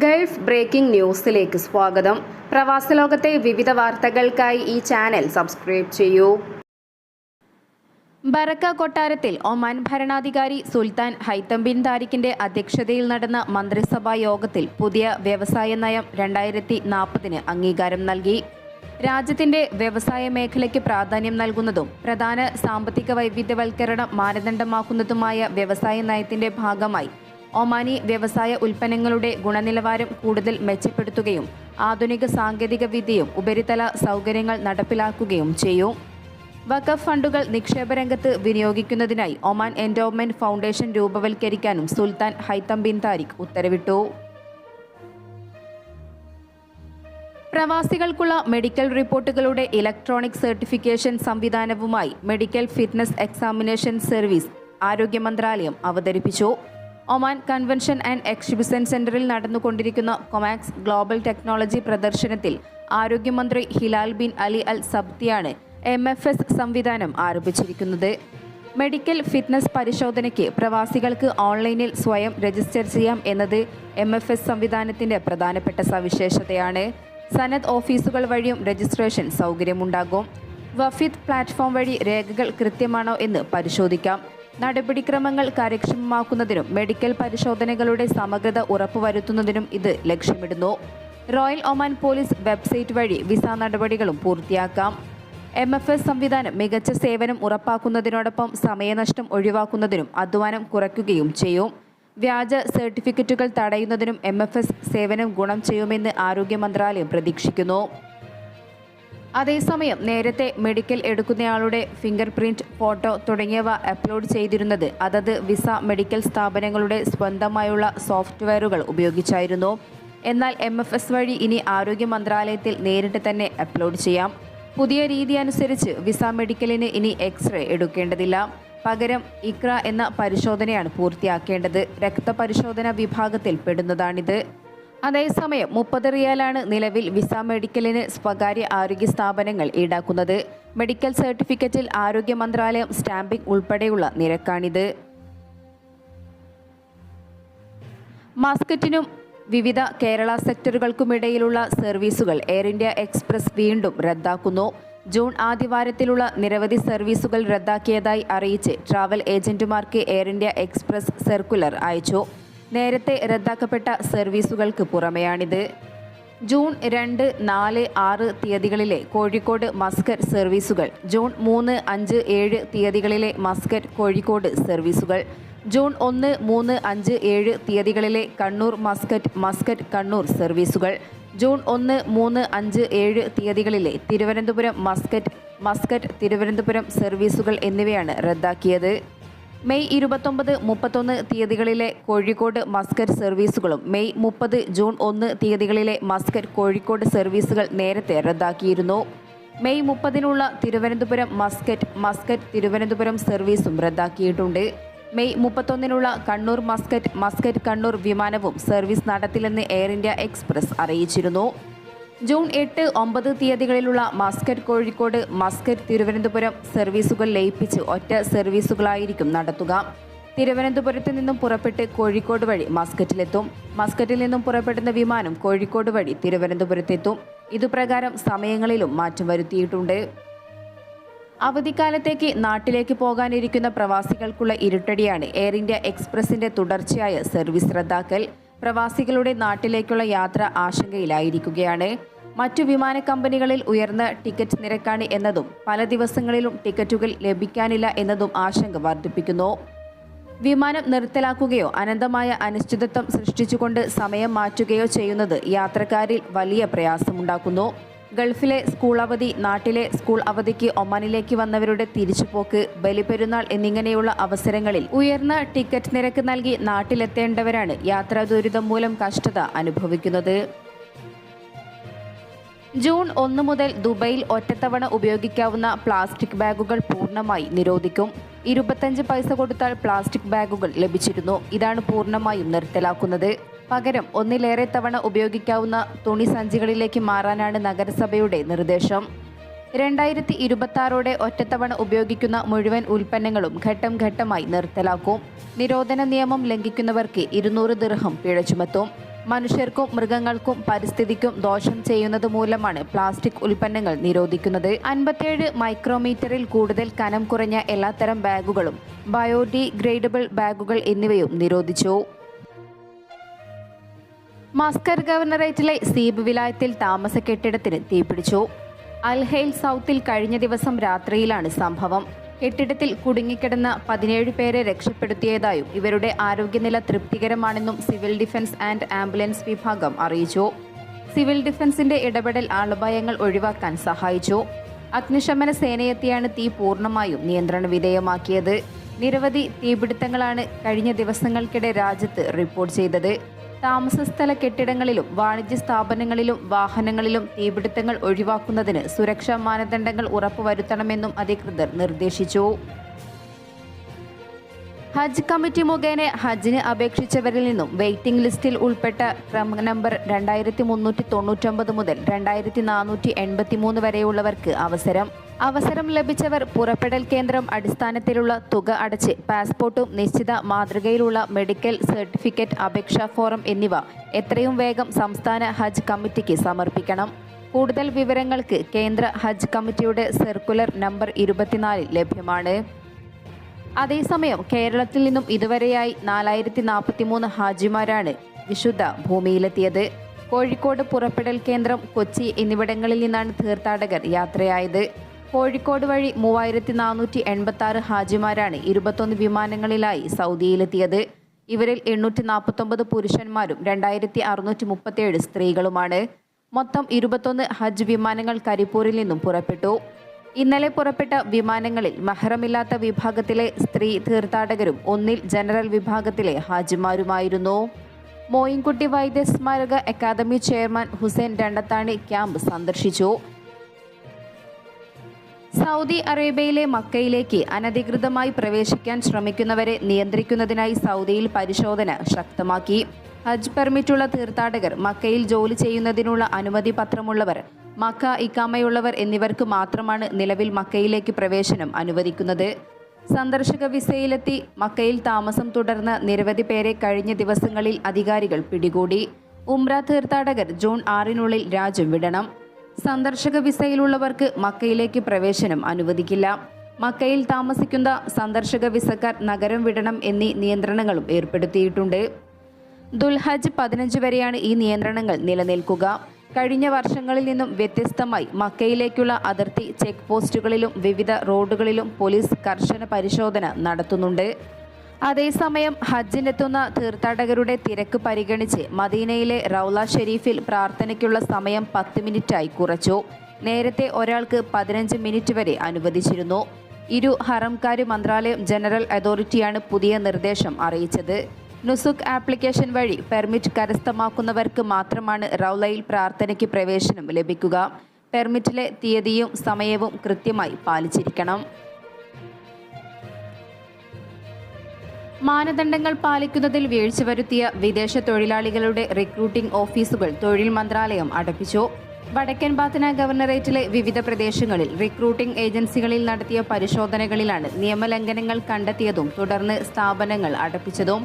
Gulf breaking ന്യൂസിലേക്ക് സ്വാഗതം. പ്രവാസ ലോകത്തെ വിവിധ വാർത്തകൾക്കായി ഈ ചാനൽ സബ്സ്ക്രൈബ് ചെയ്യൂ. ബറക്ക കൊട്ടാരത്തിൽ ഒമാൻ ഭരണാധികാരി സുൽത്താൻ ഹൈത്തം ബിൻ താരിഖിന്റെ അധ്യക്ഷതയിൽ നടന്ന മന്ത്രിസഭാ യോഗത്തിൽ പുതിയ വ്യവസായ നയം രണ്ടായിരത്തി നാൽപ്പതിന് അംഗീകാരം നൽകി. രാജ്യത്തിന്റെ വ്യവസായ മേഖലയ്ക്ക് പ്രാധാന്യം നൽകുന്നതും പ്രധാന സാമ്പത്തിക വൈവിധ്യവൽക്കരണം മാനദണ്ഡമാക്കുന്നതുമായ വ്യവസായ നയത്തിന്റെ ഭാഗമായി ഒമാനി വ്യവസായ ഉൽപ്പന്നങ്ങളുടെ ഗുണനിലവാരം കൂടുതൽ മെച്ചപ്പെടുത്തുകയും ആധുനിക സാങ്കേതിക വിദ്യയും ഉപരിതല സൗകര്യങ്ങൾ നടപ്പിലാക്കുകയും ചെയ്യും. വഖഫ് ഫണ്ടുകൾ നിക്ഷേപ രംഗത്ത് വിനിയോഗിക്കുന്നതിനായി ഒമാൻ എൻഡോവ്മെന്റ് ഫൗണ്ടേഷൻ രൂപവൽക്കരിക്കാനും സുൽത്താൻ ഹൈത്തം ബിൻ താരിഖ് ഉത്തരവിട്ടു. പ്രവാസികൾക്കുള്ള മെഡിക്കൽ റിപ്പോർട്ടുകളുടെ ഇലക്ട്രോണിക് സർട്ടിഫിക്കേഷൻ സംവിധാനവുമായി മെഡിക്കൽ ഫിറ്റ്നസ് എക്സാമിനേഷൻ സർവീസ് ആരോഗ്യ മന്ത്രാലയം അവതരിപ്പിച്ചു. ഒമാൻ കൺവെൻഷൻ ആൻഡ് എക്സിബിഷൻ സെന്ററിൽ നടന്നുകൊണ്ടിരിക്കുന്ന കൊമാക്സ് ഗ്ലോബൽ ടെക്നോളജി പ്രദർശനത്തിൽ ആരോഗ്യമന്ത്രി ഹിലാൽ ബിൻ അലി അൽ സബ്തിയാണ് എം എഫ് എസ് സംവിധാനം ആരംഭിച്ചിരിക്കുന്നത്. മെഡിക്കൽ ഫിറ്റ്നസ് പരിശോധനയ്ക്ക് പ്രവാസികൾക്ക് ഓൺലൈനിൽ സ്വയം രജിസ്റ്റർ ചെയ്യാം എന്നത് എം എഫ് എസ് സംവിധാനത്തിന്റെ പ്രധാനപ്പെട്ട സവിശേഷതയാണ്. സനത് ഓഫീസുകൾ വഴിയും രജിസ്ട്രേഷൻ സൗകര്യമുണ്ടാകും. വഫീദ് പ്ലാറ്റ്ഫോം വഴി രേഖകൾ കൃത്യമാണോ എന്ന് പരിശോധിക്കാം. നടപടിക്രമങ്ങൾ കാര്യക്ഷമമാക്കുന്നതിനും മെഡിക്കൽ പരിശോധനകളുടെ സമഗ്രത ഉറപ്പുവരുത്തുന്നതിനും ഇത് ലക്ഷ്യമിടുന്നു. റോയൽ ഒമാൻ പോലീസ് വെബ്സൈറ്റ് വഴി വിസ നടപടികളും പൂർത്തിയാക്കാം. എം എഫ് എസ് സംവിധാനം മികച്ച സേവനം ഉറപ്പാക്കുന്നതിനോടൊപ്പം സമയനഷ്ടം ഒഴിവാക്കുന്നതിനും അധ്വാനം കുറയ്ക്കുകയും ചെയ്യും. വ്യാജ സർട്ടിഫിക്കറ്റുകൾ തടയുന്നതിനും എം സേവനം ഗുണം ചെയ്യുമെന്ന് ആരോഗ്യ മന്ത്രാലയം പ്രതീക്ഷിക്കുന്നു. അതേസമയം നേരത്തെ മെഡിക്കൽ എടുക്കുന്നയാളുടെ ഫിംഗർ പ്രിന്റ് ഫോട്ടോ തുടങ്ങിയവ അപ്ലോഡ് ചെയ്തിരുന്നത്. അതത് വിസ മെഡിക്കൽ സ്ഥാപനങ്ങളുടെ സ്വന്തമായുള്ള സോഫ്റ്റ്വെയറുകൾ ഉപയോഗിച്ചായിരുന്നു. എന്നാൽ എം എഫ് എസ് വഴി ഇനി ആരോഗ്യ മന്ത്രാലയത്തിൽ നേരിട്ട് തന്നെ അപ്ലോഡ് ചെയ്യാം. പുതിയ രീതി അനുസരിച്ച് വിസ മെഡിക്കലിന് ഇനി എക്സ്റേ എടുക്കേണ്ടതില്ല. പകരം ഇക്ര എന്ന പരിശോധനയാണ് പൂർത്തിയാക്കേണ്ടത്. രക്തപരിശോധന വിഭാഗത്തിൽ പെടുന്നതാണിത്. അതേസമയം മുപ്പത് റിയാലാണ് നിലവിൽ വിസ മെഡിക്കലിന് സ്വകാര്യ ആരോഗ്യ സ്ഥാപനങ്ങൾ ഈടാക്കുന്നത്. മെഡിക്കൽ സർട്ടിഫിക്കറ്റിൽ ആരോഗ്യ മന്ത്രാലയം സ്റ്റാമ്പിംഗ് ഉൾപ്പെടെയുള്ള നിരക്കാണിത്. മാസ്കറ്റിനും വിവിധ കേരള സെക്ടറുകൾക്കുമിടയിലുള്ള സർവീസുകൾ എയർ ഇന്ത്യ എക്സ്പ്രസ് വീണ്ടും റദ്ദാക്കുന്നു. ജൂൺ ആദ്യവാരത്തിലുള്ള നിരവധി സർവീസുകൾ റദ്ദാക്കിയതായി അറിയിച്ച് ട്രാവൽ ഏജന്റുമാർക്ക് എയർ ഇന്ത്യ എക്സ്പ്രസ് സർക്കുലർ അയച്ചു. നേരത്തെ റദ്ദാക്കപ്പെട്ട സർവീസുകൾക്ക് പുറമെയാണിത്. ജൂൺ രണ്ട് നാല് ആറ് തീയതികളിലെ കോഴിക്കോട് മസ്കർ സർവീസുകൾ. ജൂൺ മൂന്ന് അഞ്ച് ഏഴ് തീയതികളിലെ മസ്കർ കോഴിക്കോട് സർവീസുകൾ. ജൂൺ ഒന്ന് മൂന്ന് അഞ്ച് ഏഴ് തീയതികളിലെ കണ്ണൂർ മസ്കറ്റ് മസ്കറ്റ് കണ്ണൂർ സർവീസുകൾ. ജൂൺ ഒന്ന് മൂന്ന് അഞ്ച് ഏഴ് തീയതികളിലെ തിരുവനന്തപുരം മസ്കറ്റ് മസ്കറ്റ് തിരുവനന്തപുരം സർവീസുകൾ എന്നിവയാണ് റദ്ദാക്കിയത്. മെയ് ഇരുപത്തൊമ്പത് മുപ്പത്തൊന്ന് തീയതികളിലെ കോഴിക്കോട് മസ്കറ്റ് സർവീസുകളും മെയ് മുപ്പത് ജൂൺ ഒന്ന് തീയതികളിലെ മസ്കറ്റ് കോഴിക്കോട് സർവീസുകൾ നേരത്തെ റദ്ദാക്കിയിരുന്നു. മെയ് മുപ്പതിനുള്ള തിരുവനന്തപുരം മസ്കറ്റ് മസ്കറ്റ് തിരുവനന്തപുരം സർവീസും റദ്ദാക്കിയിട്ടുണ്ട്. മെയ് മുപ്പത്തൊന്നിനുള്ള കണ്ണൂർ മസ്കറ്റ് മസ്കറ്റ് കണ്ണൂർ വിമാനവും സർവീസ് നടത്തില്ലെന്ന് എയർ ഇന്ത്യ എക്സ്പ്രസ് അറിയിച്ചിരുന്നു. ജൂൺ എട്ട് ഒമ്പത് തീയതികളിലുള്ള മസ്കറ്റ് കോഴിക്കോട് മസ്കറ്റ് തിരുവനന്തപുരം സർവീസുകൾ ലയിപ്പിച്ച് ഒറ്റ സർവീസുകളായിരിക്കും നടത്തുക. തിരുവനന്തപുരത്ത് നിന്നും പുറപ്പെട്ട് കോഴിക്കോട് വഴി മസ്കറ്റിലെത്തും. മസ്കറ്റിൽ നിന്നും പുറപ്പെടുന്ന വിമാനം കോഴിക്കോട് വഴി തിരുവനന്തപുരത്തെത്തും. ഇതുപ്രകാരം സമയങ്ങളിലും മാറ്റം വരുത്തിയിട്ടുണ്ട്. അവധിക്കാലത്തേക്ക് നാട്ടിലേക്ക് പോകാനിരിക്കുന്ന പ്രവാസികൾക്കുള്ള ഇരുട്ടടിയാണ് എയർ ഇന്ത്യ എക്സ്പ്രസിന്റെ തുടർച്ചയായ സർവീസ് റദ്ദാക്കൽ. പ്രവാസികളുടെ നാട്ടിലേക്കുള്ള യാത്ര ആശങ്കയിലായിരിക്കുകയാണ്. മറ്റു വിമാന കമ്പനികളിൽ ഉയർന്ന ടിക്കറ്റ് നിരക്കാണ് എന്നതും പല ദിവസങ്ങളിലും ടിക്കറ്റുകൾ ലഭിക്കാനില്ല എന്നതും ആശങ്ക വർദ്ധിപ്പിക്കുന്നു. വിമാനം നിർത്തലാക്കുകയോ അനന്തമായ അനിശ്ചിതത്വം സൃഷ്ടിച്ചുകൊണ്ട് സമയം മാറ്റുകയോ ചെയ്യുന്നത് യാത്രക്കാരിൽ വലിയ പ്രയാസമുണ്ടാക്കുന്നു. ഗൾഫിലെ സ്കൂൾ അവധി നാട്ടിലെ സ്കൂൾ അവധിക്ക് ഒമാനിലേക്ക് വന്നവരുടെ തിരിച്ചുപോക്ക് ബലിപെരുന്നാൾ എന്നിങ്ങനെയുള്ള അവസരങ്ങളിൽ ഉയർന്ന ടിക്കറ്റ് നിരക്ക് നൽകി നാട്ടിലെത്തേണ്ടവരാണ് യാത്രാ ദുരിതം മൂലം കഷ്ടത അനുഭവിക്കുന്നത്. ജൂൺ ഒന്ന് മുതൽ ദുബൈയിൽ ഒറ്റത്തവണ ഉപയോഗിക്കാവുന്ന പ്ലാസ്റ്റിക് ബാഗുകൾ പൂർണമായി നിരോധിക്കും. ഇരുപത്തഞ്ച് പൈസ കൊടുത്താൽ പ്ലാസ്റ്റിക് ബാഗുകൾ ലഭിച്ചിരുന്നു. ഇതാണ് പൂർണമായും നിർത്തലാക്കുന്നത്. പകരം ഒന്നിലേറെ തവണ ഉപയോഗിക്കാവുന്ന തുണി സഞ്ചികളിലേക്ക് മാറാനാണ് നഗരസഭയുടെ നിർദ്ദേശം. രണ്ടായിരത്തി ഇരുപത്തി ഒറ്റത്തവണ ഉപയോഗിക്കുന്ന മുഴുവൻ ഉൽപ്പന്നങ്ങളും ഘട്ടം ഘട്ടമായി നിർത്തലാക്കും. നിരോധന നിയമം ലംഘിക്കുന്നവർക്ക് ഇരുന്നൂറ് ദിർഹം പിഴ ചുമത്തും. മനുഷ്യർക്കും മൃഗങ്ങൾക്കും പരിസ്ഥിതിക്കും ദോഷം ചെയ്യുന്നത് മൂലമാണ് പ്ലാസ്റ്റിക് ഉൽപ്പന്നങ്ങൾ നിരോധിക്കുന്നത്. അൻപത്തിയേഴ് മൈക്രോമീറ്ററിൽ കൂടുതൽ കനം കുറഞ്ഞ എല്ലാത്തരം ബാഗുകളും ബയോഡിഗ്രേഡബിൾ ബാഗുകൾ എന്നിവയും നിരോധിച്ചു. മസ്കർ ഗവർണറേറ്റിലെ സീബ് വിലായത്തിൽ താമസ കെട്ടിടത്തിന് തീപിടിച്ചു. അൽഹെയിൽ സൗത്തിൽ കഴിഞ്ഞ ദിവസം രാത്രിയിലാണ് സംഭവം. കെട്ടിടത്തിൽ കുടുങ്ങിക്കിടന്ന പതിനേഴ് പേരെ രക്ഷപ്പെടുത്തിയതായും ഇവരുടെ ആരോഗ്യനില തൃപ്തികരമാണെന്നും സിവിൽ ഡിഫൻസ് ആൻഡ് ആംബുലൻസ് വിഭാഗം അറിയിച്ചു. സിവിൽ ഡിഫൻസിന്റെ ഇടപെടൽ ആളപായങ്ങൾ ഒഴിവാക്കാൻ സഹായിച്ചു. അഗ്നിശമന സേനയെത്തിയാണ് തീ പൂർണമായും നിയന്ത്രണ വിധേയമാക്കിയത്. നിരവധി തീപിടുത്തങ്ങളാണ് കഴിഞ്ഞ ദിവസങ്ങൾക്കിടെ രാജ്യത്ത് റിപ്പോർട്ട് ചെയ്തത്. താമസസ്ഥല കെട്ടിടങ്ങളിലും വാണിജ്യ സ്ഥാപനങ്ങളിലും വാഹനങ്ങളിലും തീപിടുത്തങ്ങൾ ഒഴിവാക്കുന്നതിന് സുരക്ഷാ മാനദണ്ഡങ്ങൾ ഉറപ്പുവരുത്തണമെന്നും അധികൃതർ നിർദ്ദേശിച്ചു. ഹജ്ജ് കമ്മിറ്റി മുഖേന ഹജ്ജിന് അപേക്ഷിച്ചവരിൽ നിന്നും വെയിറ്റിംഗ് ലിസ്റ്റിൽ ഉൾപ്പെട്ട ക്രമ നമ്പർ രണ്ടായിരത്തി മുന്നൂറ്റി തൊണ്ണൂറ്റൊമ്പത് മുതൽ രണ്ടായിരത്തി നാനൂറ്റി എൺപത്തി മൂന്ന് വരെയുള്ളവർക്ക് അവസരം. അവസരം ലഭിച്ചവർ പുറപ്പെടൽ കേന്ദ്രം അടിസ്ഥാനത്തിലുള്ള തുക അടച്ച് പാസ്പോർട്ടും നിശ്ചിത മാതൃകയിലുള്ള മെഡിക്കൽ സർട്ടിഫിക്കറ്റ് അപേക്ഷാ ഫോറം എന്നിവ എത്രയും വേഗം സംസ്ഥാന ഹജ്ജ് കമ്മിറ്റിക്ക് സമർപ്പിക്കണം. കൂടുതൽ വിവരങ്ങൾക്ക് കേന്ദ്ര ഹജ്ജ് കമ്മിറ്റിയുടെ സർക്കുലർ നമ്പർ ഇരുപത്തിനാലിൽ ലഭ്യമാണ്. അതേസമയം കേരളത്തിൽ നിന്നും ഇതുവരെയായി നാലായിരത്തി നാൽപ്പത്തി മൂന്ന് ഹാജിമാരാണ് വിശുദ്ധ ഭൂമിയിലെത്തിയത്. കോഴിക്കോട് പുറപ്പെടൽ കേന്ദ്രം കൊച്ചി എന്നിവിടങ്ങളിൽ നിന്നാണ് തീർത്ഥാടകർ യാത്രയായത്. കോഴിക്കോട് വഴി മൂവായിരത്തി നാനൂറ്റി എൺപത്തി ആറ് ഹാജിമാരാണ് ഇരുപത്തൊന്ന് വിമാനങ്ങളിലായി സൗദിയിലെത്തിയത്. ഇവരിൽ എണ്ണൂറ്റി നാൽപ്പത്തൊമ്പത് പുരുഷന്മാരും രണ്ടായിരത്തി അറുന്നൂറ്റി മുപ്പത്തിയേഴ് സ്ത്രീകളുമാണ്. മൊത്തം ഇരുപത്തൊന്ന് ഹജ്ജ് വിമാനങ്ങൾ കരിപ്പൂരിൽ നിന്നും പുറപ്പെട്ടു. ഇന്നലെ പുറപ്പെട്ട വിമാനങ്ങളിൽ മഹറമില്ലാത്ത വിഭാഗത്തിലെ സ്ത്രീ തീർത്ഥാടകരും ഒന്നിൽ ജനറൽ വിഭാഗത്തിലെ ഹാജിമാരുമായിരുന്നു. Moyinkutty Vaidya Smaraka academy chairman Hussain Randathani camp സന്ദർശിച്ചു. സൗദി അറേബ്യയിലെ മക്കയിലേക്ക് അനധികൃതമായി പ്രവേശിക്കാൻ ശ്രമിക്കുന്നവരെ നിയന്ത്രിക്കുന്നതിനായി സൗദിയിൽ പരിശോധന ശക്തമാക്കി. ഹജ്ജ് പെർമിറ്റുള്ള തീർത്ഥാടകർ മക്കയിൽ ജോലി ചെയ്യുന്നതിനുള്ള അനുമതി പത്രമുള്ളവർ മക്ക ഇക്കാമയുള്ളവർ എന്നിവർക്ക് മാത്രമാണ് നിലവിൽ മക്കയിലേക്ക് പ്രവേശനം അനുവദിക്കുന്നത്. സന്ദർശക വിസയിലെത്തി മക്കയിൽ താമസം തുടർന്ന് നിരവധി പേരെ കഴിഞ്ഞ ദിവസങ്ങളിൽ അധികാരികൾ പിടികൂടി. ഉംറ തീർത്ഥാടകർ ജൂൺ ആറിനുള്ളിൽ രാജ്യം വിടണം. സന്ദർശക വിസയിലുള്ളവർക്ക് മക്കയിലേക്ക് പ്രവേശനം അനുവദിക്കില്ല. മക്കയിൽ താമസിക്കുന്ന സന്ദർശക വിസക്കാർ നഗരം വിടണം എന്നീ നിയന്ത്രണങ്ങളും ഏർപ്പെടുത്തിയിട്ടുണ്ട്. ദുൽഹജ് പതിനഞ്ച് വരെയാണ് ഈ നിയന്ത്രണങ്ങൾ നിലനിൽക്കുക. കഴിഞ്ഞ വർഷങ്ങളിൽ നിന്നും വ്യത്യസ്തമായി മക്കയിലേക്കുള്ള അതിർത്തി ചെക്ക് പോസ്റ്റുകളിലും വിവിധ റോഡുകളിലും പോലീസ് കർശന പരിശോധന നടത്തുന്നുണ്ട്. അതേസമയം ഹജ്ജിനെത്തുന്ന തീർത്ഥാടകരുടെ തിരക്ക് പരിഗണിച്ച് മദീനയിലെ റൗല ഷെരീഫിൽ പ്രാർത്ഥനയ്ക്കുള്ള സമയം പത്ത് മിനിറ്റായി കുറച്ചു. നേരത്തെ ഒരാൾക്ക് പതിനഞ്ച് മിനിറ്റ് വരെ അനുവദിച്ചിരുന്നു. ഇരു ഹറംകാര് മന്ത്രാലയം ജനറൽ അതോറിറ്റിയാണ് പുതിയ നിർദ്ദേശം അറിയിച്ചത്. നുസുക് ആപ്ലിക്കേഷൻ വഴി പെർമിറ്റ് കരസ്ഥമാക്കുന്നവർക്ക് മാത്രമാണ് റൗലയിൽ പ്രാർത്ഥനയ്ക്ക് പ്രവേശനം ലഭിക്കുക. പെർമിറ്റിലെ തീയതിയും സമയവും കൃത്യമായി പാലിച്ചിരിക്കണം. മാനദണ്ഡങ്ങൾ പാലിക്കുന്നതിൽ വീഴ്ച വരുത്തിയ വിദേശ തൊഴിലാളികളുടെ റിക്രൂട്ടിംഗ് ഓഫീസുകൾ തൊഴിൽ മന്ത്രാലയം അടപ്പിച്ചു. വടക്കൻ ബാത്തന ഗവർണറേറ്റിലെ വിവിധ പ്രദേശങ്ങളിൽ റിക്രൂട്ടിംഗ് ഏജൻസികളിൽ നടത്തിയ പരിശോധനകളിലാണ് നിയമലംഘനങ്ങൾ കണ്ടെത്തിയതും തുടർന്ന് സ്ഥാപനങ്ങൾ അടപ്പിച്ചതും.